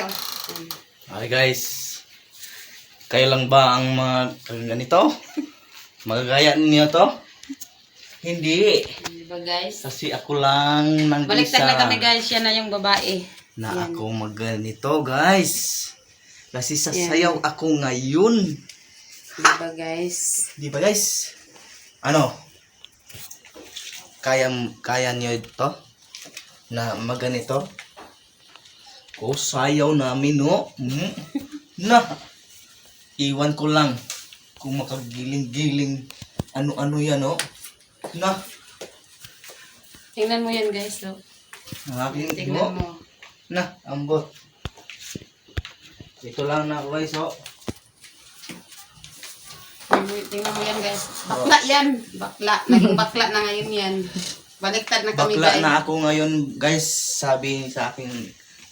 master. Hi guys. Kayo lang ba ang mga ganito? Magagaya ninyo to? Hindi. Di ba guys? Kasi ako lang nang Baliktad na isa kami guys, siya na yung babae. na Yan. ako magganito guys. Kasi Yan. sasayaw ako ngayon. Di ba guys? Di ba guys? Ano? Kaya kaya niyo ito? Na maganito? O sayaw namin no? Mm. Na! Iwan ko lang kung makagiling-giling ano-ano yan no? Na! Tingnan mo yan guys. So. Ang aking Tingnan mo. mo. Na, ambot. Ito lang na guys oh. Tingnan mo- yan guys. Bakla yan. Bakla. Naging bakla na ngayon yan. Baliktad na kami Bakla guys. na ako ngayon, guys. Sabi sa aking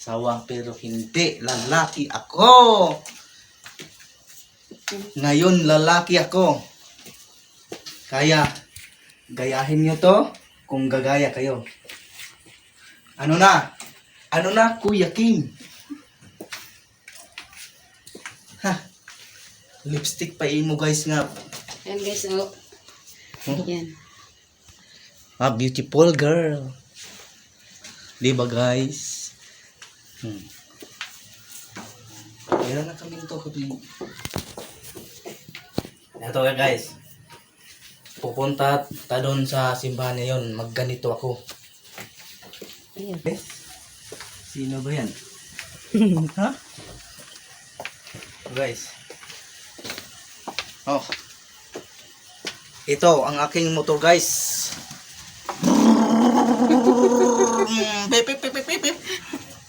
sawa, pero hindi. Lalaki ako. Ngayon, lalaki ako. Kaya, gayahin nyo to kung gagaya kayo. Ano na? Ano na, Kuya King? Ha? Lipstick pa imo guys nga. Yan guys. Oh. Hmm? Yan. Ah, beautiful girl. Di ba guys? Hmm. Meron na kami ito kapi. Ito ka guys. Pupunta ta doon sa simbahan ngayon. Magganito ako. Ayan. Eh? Sino ba yan? ha? Guys. Oh. Ito, ang aking motor guys. Pip,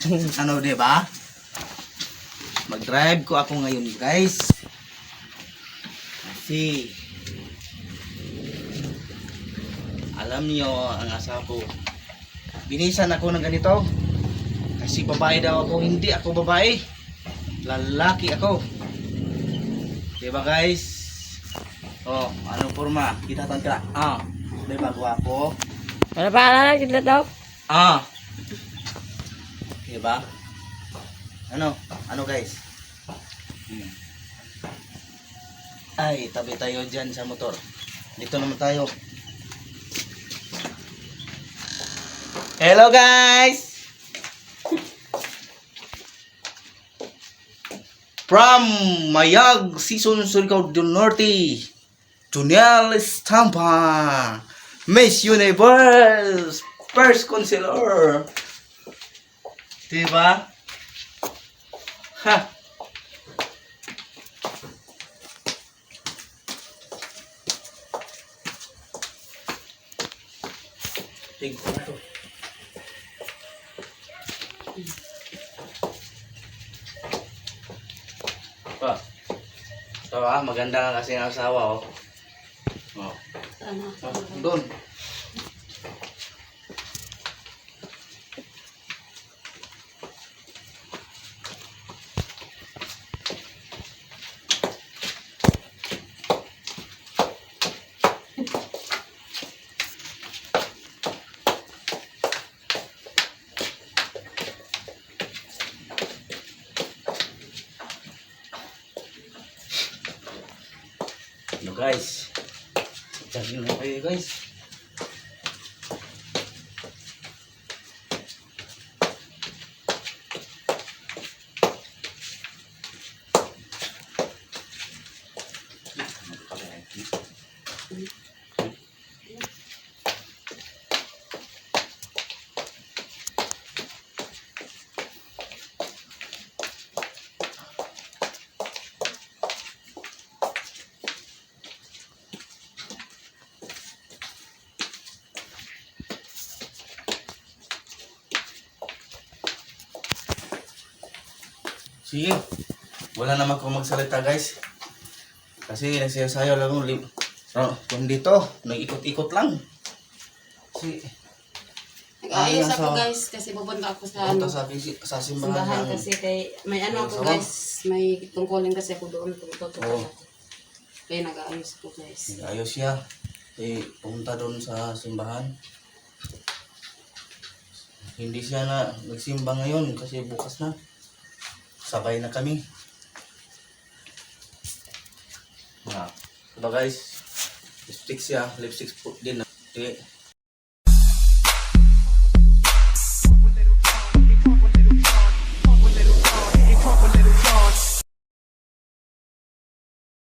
ano, di ba? Mag-drive ko ako ngayon, guys. Kasi alam niyo ang asawa ko. Binisan ako ng ganito. Kasi babae daw ako, hindi ako babae. Lalaki ako. Di ba, guys? Oh, anong forma? Kita tangka. Ah, di ba gwapo? Para paalala kita daw. Ah. Diba? Ano? Ano guys? Hmm. Ay, tabi tayo dyan sa motor. Dito naman tayo. Hello guys! From Mayag Season Surigao del Norte, Juniel Estampa, Miss Universe, First Consular. Diba? Ha! Tignan na to. Pa. Ito ah, maganda kasi ang asawa oh. Oh. Ano? Ah, doon. Ano guys? Diyan na kayo guys. Sige. Wala naman kung magsalita guys. Kasi nagsasayaw lang lim... So, kung dito, nag-ikot-ikot lang. Kasi, Nag-ayos Ay, ako guys kasi pupunta ako sa ano. sa, sa simbahan Simbahan kasi kay may ano ako guys, may tungkulin kasi ako doon tungkol Oo. ako. Kaya nag-aayos ako guys. Ayos siya. Eh, pumunta doon sa simbahan. Hindi siya na nagsimba ngayon kasi bukas na. Sabay na kami. Mga, diba guys, lipstick siya, lipstick po din. Di,